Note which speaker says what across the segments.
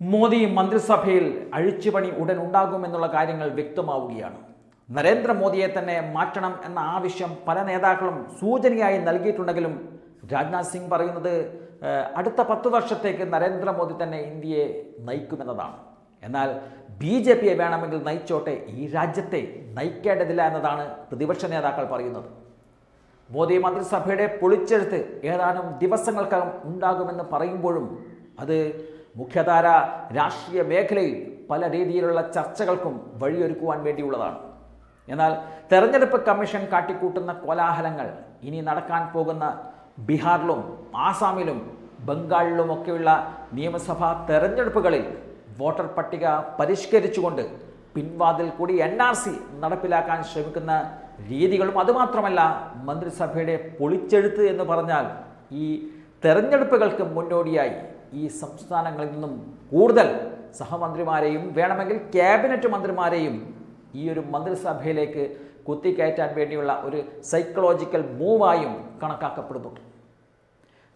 Speaker 1: മോദി മന്ത്രിസഭയിൽ അഴിച്ചുപണി ഉടൻ ഉണ്ടാകുമെന്നുള്ള കാര്യങ്ങൾ വ്യക്തമാവുകയാണ്. നരേന്ദ്രമോദിയെ തന്നെ മാറ്റണം എന്ന ആവശ്യം പല നേതാക്കളും സൂചനയായി നൽകിയിട്ടുണ്ടെങ്കിലും രാജ്നാഥ് സിംഗ് പറയുന്നത് അടുത്ത പത്ത് വർഷത്തേക്ക് നരേന്ദ്രമോദി തന്നെ ഇന്ത്യയെ നയിക്കുമെന്നതാണ്. എന്നാൽ ബി ജെ പിയെ വേണമെങ്കിൽ നയിച്ചോട്ടെ ഈ രാജ്യത്തെ നയിക്കേണ്ടതില്ല എന്നതാണ് പ്രതിപക്ഷ നേതാക്കൾ പറയുന്നത്. മോദി മന്ത്രിസഭയുടെ പൊളിച്ചെഴുത്ത് ഏതാനും ദിവസങ്ങൾക്കകം ഉണ്ടാകുമെന്ന് പറയുമ്പോഴും അത് മുഖ്യധാര രാഷ്ട്രീയ മേഖലയിൽ പല രീതിയിലുള്ള ചർച്ചകൾക്കും വഴിയൊരുക്കുവാൻ വേണ്ടിയുള്ളതാണ്. എന്നാൽ തെരഞ്ഞെടുപ്പ് കമ്മീഷൻ കാട്ടിക്കൂട്ടുന്ന കോലാഹലങ്ങൾ ഇനി നടക്കാൻ പോകുന്ന ബീഹാറിലും ആസാമിലും ബംഗാളിലുമൊക്കെയുള്ള നിയമസഭാ തെരഞ്ഞെടുപ്പുകളിൽ വോട്ടർ പട്ടിക പരിഷ്കരിച്ചുകൊണ്ട് പിൻവാതിൽ കൂടി എൻ ആർ സി നടപ്പിലാക്കാൻ ശ്രമിക്കുന്ന രീതികളും അതുമാത്രമല്ല മന്ത്രിസഭയുടെ പൊളിച്ചെഴുത്ത് എന്ന് പറഞ്ഞാൽ ഈ തെരഞ്ഞെടുപ്പുകൾക്ക് മുന്നോടിയായി ഈ സംസ്ഥാനങ്ങളിൽ നിന്നും കൂടുതൽ സഹമന്ത്രിമാരെയും വേണമെങ്കിൽ ക്യാബിനറ്റ് മന്ത്രിമാരെയും ഈ ഒരു മന്ത്രിസഭയിലേക്ക് കുത്തിക്കയറ്റാൻ വേണ്ടിയുള്ള ഒരു സൈക്കോളജിക്കൽ മൂവായും കണക്കാക്കപ്പെടുന്നുണ്ട്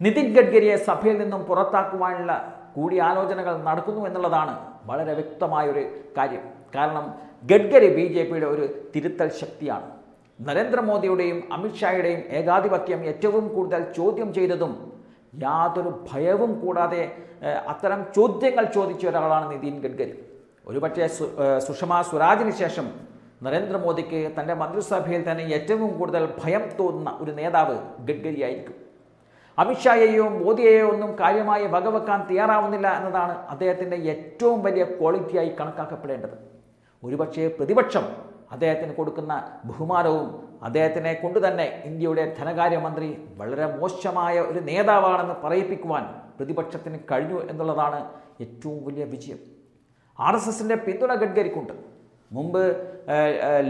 Speaker 1: നിതിൻ ഗഡ്കരിയെ സഭയിൽ നിന്നും പുറത്താക്കുവാനുള്ള കൂടിയാലോചനകൾ നടക്കുന്നു എന്നുള്ളതാണ് വളരെ വ്യക്തമായൊരു കാര്യം. കാരണം ഗഡ്കരി ബി ജെ പിയുടെ ഒരു തിരുത്തൽ ശക്തിയാണ്. നരേന്ദ്രമോദിയുടെയും അമിത്ഷായുടെയും ഏകാധിപത്യം ഏറ്റവും കൂടുതൽ ചോദ്യം ചെയ്തതും യാതൊരു ഭയവും കൂടാതെ അത്തരം ചോദ്യങ്ങൾ ചോദിച്ച ഒരാളാണ് നിതിൻ ഗഡ്കരി. ഒരുപക്ഷെ സുഷമ സ്വരാജിന് ശേഷം നരേന്ദ്രമോദിക്ക് തന്റെ മന്ത്രിസഭയിൽ തന്നെ ഏറ്റവും കൂടുതൽ ഭയം തോന്നുന്ന ഒരു നേതാവ് ഗഡ്കരിയായിരിക്കും അമിത്ഷായെയോ മോദിയെയോ ഒന്നും കാര്യമായി വകവെക്കാൻ തയ്യാറാവുന്നില്ല എന്നതാണ് അദ്ദേഹത്തിന്റെ ഏറ്റവും വലിയ ക്വാളിറ്റിയായി കണക്കാക്കപ്പെടേണ്ടത്. ഒരുപക്ഷേ പ്രതിപക്ഷം അദ്ദേഹത്തിന് കൊടുക്കുന്ന ബഹുമാനവും അദ്ദേഹത്തിനെ കൊണ്ട് തന്നെ ഇന്ത്യയുടെ ധനകാര്യമന്ത്രി വളരെ മോശമായ ഒരു നേതാവാണെന്ന് പറയിപ്പിക്കുവാൻ പ്രതിപക്ഷത്തിന് കഴിഞ്ഞു എന്നുള്ളതാണ് ഏറ്റവും വലിയ വിജയം. ആർ എസ് എസിന്റെ പിന്തുണ ഗഡ്കരിക്കുണ്ട്. മുമ്പ്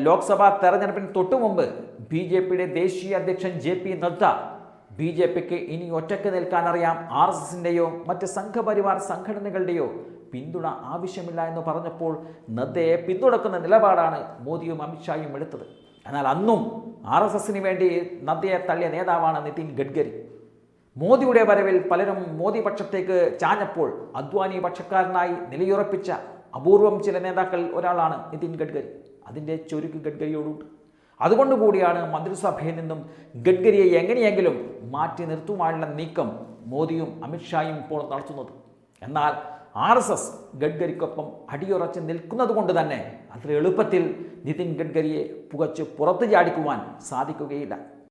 Speaker 1: ലോക്സഭാ തെരഞ്ഞെടുപ്പിന് തൊട്ടു മുമ്പ് ബി ജെ പിയുടെ ദേശീയ അധ്യക്ഷൻ J P Nadda B J പിക്ക് ഇനി ഒറ്റയ്ക്ക് നിൽക്കാനറിയാം ആർ എസ് എസിന്റെയോ മറ്റ് സംഘപരിവാർ സംഘടനകളുടെയോ പിന്തുണ ആവശ്യമില്ല എന്ന് പറഞ്ഞപ്പോൾ നദ്ദയെ പിന്തുണക്കുന്ന നിലപാടാണ് മോദിയും അമിത്ഷായും എടുത്തത്. എന്നാൽ അന്നും ആർ എസ് എസിന് വേണ്ടി നദ്ദയെ തള്ളിയ നേതാവാണ് നിതിൻ ഗഡ്കരി. മോദിയുടെ വരവിൽ പലരും മോദി പക്ഷത്തേക്ക് ചാഞ്ഞപ്പോൾ അദ്വാനി പക്ഷക്കാരനായി നിലയുറപ്പിച്ച അപൂർവം ചില നേതാക്കൾ ഒരാളാണ് നിതിൻ ഗഡ്കരി. അതിന്റെ ചൊരുക്ക് ഗഡ്കരിയോടുണ്ട്. അതുകൊണ്ട് കൂടിയാണ് മന്ത്രിസഭയിൽ നിന്നും ഗഡ്കരിയെ എങ്ങനെയെങ്കിലും മാറ്റി നിർത്തുവാനുള്ള നീക്കം മോദിയും അമിത്ഷായും ഇപ്പോൾ നടത്തുന്നത്. എന്നാൽ ആർ എസ് എസ് ഗഡ്കരിക്കൊപ്പം അടിയുറച്ച് നിൽക്കുന്നത് കൊണ്ട് തന്നെ അത്ര എളുപ്പത്തിൽ നിതിൻ ഗഡ്കരിയെ പുകച്ച് പുറത്ത് ചാടിക്കുവാൻ സാധിക്കുകയില്ല.